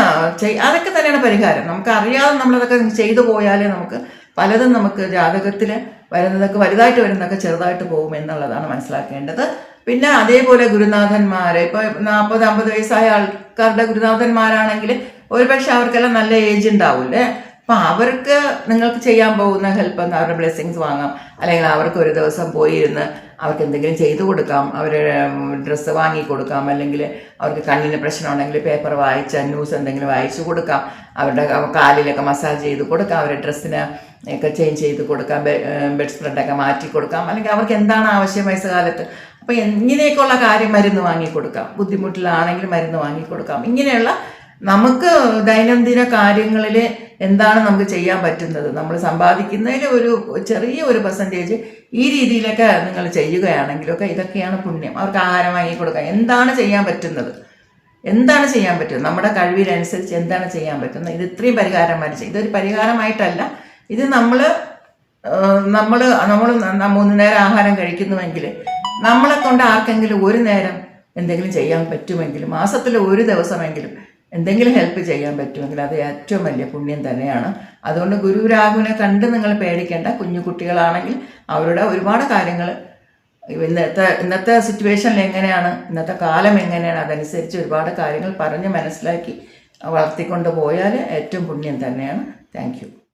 അതൊക്കെ തന്നെയാണ് പരിഹാരം. നമുക്ക് അറിയാതെ നമ്മളതൊക്കെ ചെയ്തു പോയാലേ നമുക്ക് പലതും നമുക്ക് ജാതകത്തിൽ വരുന്നതൊക്കെ വലുതായിട്ട് വരുന്നതൊക്കെ ചെറുതായിട്ട് പോകും എന്നുള്ളതാണ് മനസ്സിലാക്കേണ്ടത്. പിന്നെ അതേപോലെ ഗുരുനാഥന്മാർ ഇപ്പോൾ നാൽപ്പത് അമ്പത് വയസ്സായ ആൾക്കാരുടെ ഗുരുനാഥന്മാരാണെങ്കിൽ ഒരുപക്ഷെ അവർക്കെല്ലാം നല്ല ഏജ് ഉണ്ടാവില്ലേ? അപ്പം അവർക്ക് നിങ്ങൾക്ക് ചെയ്യാൻ പോകുന്ന ഹെൽപ്പ് അവരുടെ ബ്ലെസ്സിങ്സ് വാങ്ങാം. അല്ലെങ്കിൽ അവർക്ക് ഒരു ദിവസം പോയി ഇരുന്ന് അവർക്ക് എന്തെങ്കിലും ചെയ്തു കൊടുക്കാം അവർ ഡ്രസ്സ് വാങ്ങി കൊടുക്കാം അല്ലെങ്കിൽ അവർക്ക് കണ്ണിന് പ്രശ്നം ഉണ്ടെങ്കിൽ പേപ്പർ വായിച്ച ന്യൂസ് എന്തെങ്കിലും വായിച്ചു കൊടുക്കാം അവരുടെ കാലിലൊക്കെ മസാജ് ചെയ്ത് കൊടുക്കാം അവരുടെ ഡ്രസ്സിന് ഒക്കെ ചേഞ്ച് ചെയ്ത് കൊടുക്കാം ബെഡ് സ്പ്രെഡൊക്കെ മാറ്റി കൊടുക്കാം അല്ലെങ്കിൽ അവർക്ക് എന്താണ് ആവശ്യം വയസ്സുകാലത്ത്. അപ്പോൾ ഇങ്ങനെയൊക്കെയുള്ള കാര്യം മരുന്ന് വാങ്ങി കൊടുക്കാം. ബുദ്ധിമുട്ടിലാണെങ്കിൽ മരുന്ന് വാങ്ങി കൊടുക്കാം. ഇങ്ങനെയുള്ള നമുക്ക് ദൈനംദിന കാര്യങ്ങളിൽ എന്താണ് നമുക്ക് ചെയ്യാൻ പറ്റുന്നത്? നമ്മൾ സമ്പാദിക്കുന്നതിൽ ഒരു ചെറിയ ഒരു പെർസെന്റേജ് ഈ രീതിയിലൊക്കെ നിങ്ങൾ ചെയ്യുകയാണെങ്കിലൊക്കെ ഇതൊക്കെയാണ് പുണ്യം. അവർക്ക് ആഹാരം വാങ്ങി കൊടുക്കുക എന്താണ് ചെയ്യാൻ പറ്റുന്നത്? എന്താണ് ചെയ്യാൻ പറ്റുന്നത്? നമ്മുടെ കഴിവിനനുസരിച്ച് എന്താണ് ചെയ്യാൻ പറ്റുന്നത്? ഇത് ഇത്രയും പരിഹാരമായിട്ട് ചെയ്യും ഇതൊരു പരിഹാരമായിട്ടല്ല. ഇത് നമ്മൾ നമ്മൾ നമ്മൾ മൂന്ന് നേരം ആഹാരം കഴിക്കുന്നുവെങ്കിൽ നമ്മളെ കൊണ്ട് ആർക്കെങ്കിലും ഒരു നേരം എന്തെങ്കിലും ചെയ്യാൻ പറ്റുമെങ്കിലും മാസത്തിൽ ഒരു ദിവസമെങ്കിലും എന്തെങ്കിലും ഹെൽപ്പ് ചെയ്യാൻ പറ്റുമെങ്കിൽ അത് ഏറ്റവും വലിയ പുണ്യം തന്നെയാണ്. അതുകൊണ്ട് ഗുരു രാഹുവിനെ കണ്ട് നിങ്ങൾ പേടിക്കേണ്ട. കുഞ്ഞു കുട്ടികളാണെങ്കിൽ അവരുടെ ഒരുപാട് കാര്യങ്ങൾ ഇന്നത്തെ ഇന്നത്തെ സിറ്റുവേഷനിൽ എങ്ങനെയാണ് ഇന്നത്തെ കാലം എങ്ങനെയാണ് അതനുസരിച്ച് ഒരുപാട് കാര്യങ്ങൾ പറഞ്ഞ് മനസ്സിലാക്കി വളർത്തിക്കൊണ്ട് പോയാൽ ഏറ്റവും പുണ്യം തന്നെയാണ്. താങ്ക്